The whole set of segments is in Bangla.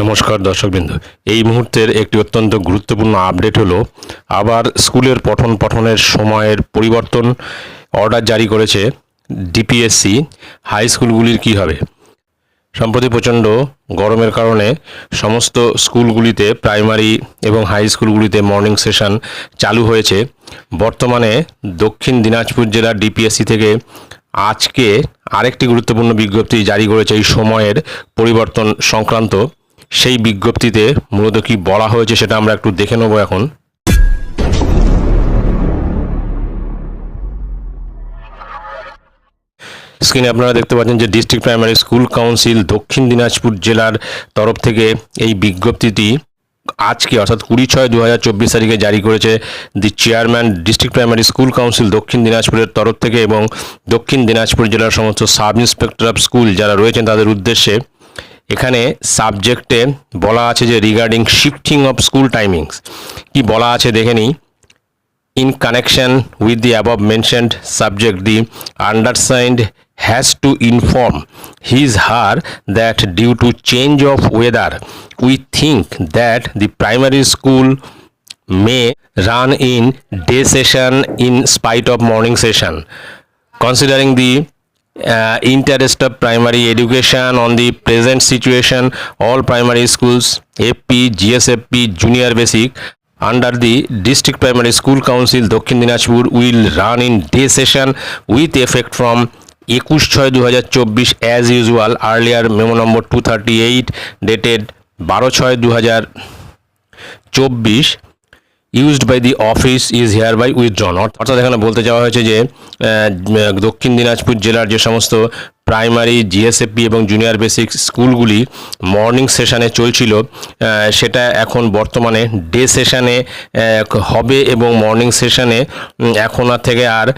নমস্কার দর্শকবৃন্দ। এই মুহূর্তের একটি অত্যন্ত গুরুত্বপূর্ণ আপডেট হলো, আবার স্কুলের পঠন পঠনের সময়ের পরিবর্তন অর্ডার জারি করেছে ডিপিএসসি হাই স্কুলগুলির কী হবে? সম্প্রতি প্রচণ্ড গরমের কারণে সমস্ত স্কুলগুলিতে প্রাইমারি এবং হাই স্কুলগুলিতে মর্নিং সেশন চালু হয়েছে। বর্তমানে দক্ষিণ দিনাজপুর জেলার ডিপিএসসি থেকে আজকে আরেকটি গুরুত্বপূর্ণ বিজ্ঞপ্তি জারি করেছে এই সময়ের পরিবর্তন সংক্রান্ত। সেই বিজ্ঞপ্তিতে মূলত কি বলা হয়েছে সেটা আমরা একটু দেখে নেব এখন। স্ক্রিনে আপনারা দেখতে পাচ্ছেন যে district primary school council Dakshin Dinajpur জেলার তরফ থেকে এই বিজ্ঞপ্তিটি আজকে, অর্থাৎ কুড়ি ছয় দু তারিখে জারি করেছে the chairman district primary school council Dakshin দিনাজপুরের তরফ থেকে এবং দক্ষিণ দিনাজপুর জেলার সমস্ত সাব ইন্সপেক্টর অফ স্কুল যারা রয়েছেন তাদের উদ্দেশ্যে এখানে সাবজেক্টে বলা আছে যে regarding shifting of school timings কি বলা আছে দেখে নিই। In connection with the above mentioned subject the undersigned has to inform his her that due to change of weather we think that the primary school may run in day session in spite of morning session considering the interest of primary education on the present situation all primary schools FP GSFP junior basic under the district primary school council Dakshin Dinajpur will run in day session with effect from একুশ ছয় দু হাজার চব্বিশ as usual earlier memo number two thirty eight dated বারো ছয় দু হাজার চব্বিশ used by the office is hereby withdrawn অর্থাৎ এখানে বলতে চাওয়া হয়েছে যে দক্ষিণ দিনাজপুর জেলার যে সমস্ত প্রাইমারি, জিএসএফপি এবং জুনিয়র বেসিক স্কুলগুলি মর্নিং সেশানে চলছিল। সেটা এখন বর্তমানে ডে সেশানে হবে এবং মর্নিং সেশানে এখন আর থেকে আর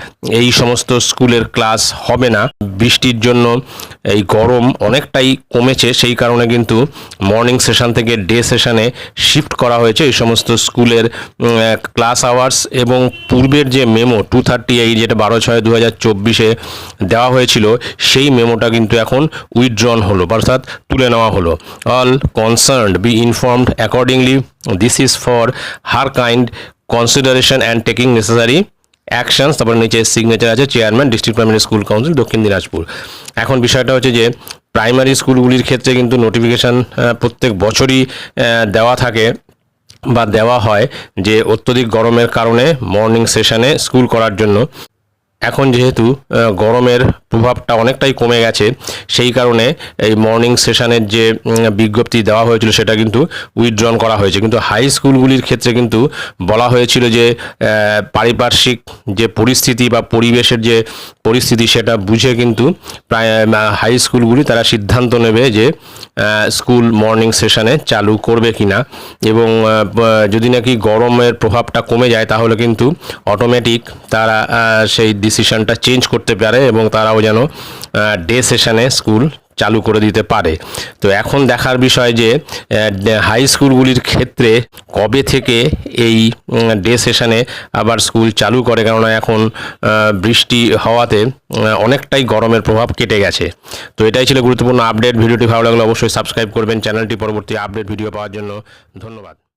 এই সমস্ত স্কুলের ক্লাস হবে না। বৃষ্টির জন্য এই গরম অনেকটাই কমেছে, সেই কারণে কিন্তু মর্নিং সেশন থেকে ডে সেশানে শিফট করা হয়েছে। এই সমস্ত স্কুলের ক্লাস আওয়ার্স এবং পূর্বের যে মেমো টু থার্টি এই যেটা বারো ছয় দু হাজার চব্বিশে দেওয়া হয়েছিল, সেই মেমোটা কিন্তু এখন উইথড্রন হলো, অর্থাৎ তুলে নেওয়া হলো। All concerned be informed accordingly this is for her kind consideration and taking necessary actions তারপর নিচে সিগনেচার আছে chairman district primary school council Dakshin Dinajpur. এখন বিষয়টা হচ্ছে যে প্রাইমারি স্কুলগুলির ক্ষেত্রে কিন্তু নোটিফিকেশান প্রত্যেক বছরই দেওয়া থাকে বা দেওয়া হয় যে অত্যধিক গরমের কারণে মর্নিং সেশনে স্কুল করার জন্য। এখন যেহেতু গরমের প্রভাবটা অনেকটাই কমে গেছে, সেই কারণে এই মর্নিং সেশনের যে বিজ্ঞপ্তি দেওয়া হয়েছিল সেটা কিন্তু উইথড্রন করা হয়েছে। কিন্তু হাই স্কুলগুলির ক্ষেত্রে কিন্তু বলা হয়েছিল যে পারিপার্শ্বিক যে পরিস্থিতি বা পরিবেশের যে পরিস্থিতি সেটা বুঝে কিন্তু প্রায় হাই স্কুলগুলি তারা সিদ্ধান্ত নেবে যে স্কুল মর্নিং সেশানে চালু করবে কি না এবং যদি নাকি গরমের প্রভাবটা কমে যায়, তাহলে কিন্তু অটোমেটিক তারা সেই ডিসিশনটা চেঞ্জ করতে পারে এবং তারাও যেন ডে সেশানে স্কুল চালু করে দিতে পারে। তো এখন দেখার বিষয় যে হাই স্কুলগুলির ক্ষেত্রে কবে থেকে এই ডে সেশনে আবার স্কুল চালু করে? কেননা এখন বৃষ্টি হওয়াতে অনেকটাই গরমের প্রভাব কেটে গেছে। তো এটাই ছিল গুরুত্বপূর্ণ আপডেট। ভিডিওটি ভালো লাগলে অবশ্যই সাবস্ক্রাইব করবেন। চ্যানেলটি পরবর্তী আপডেট ভিডিও পাওয়ার জন্য ধন্যবাদ।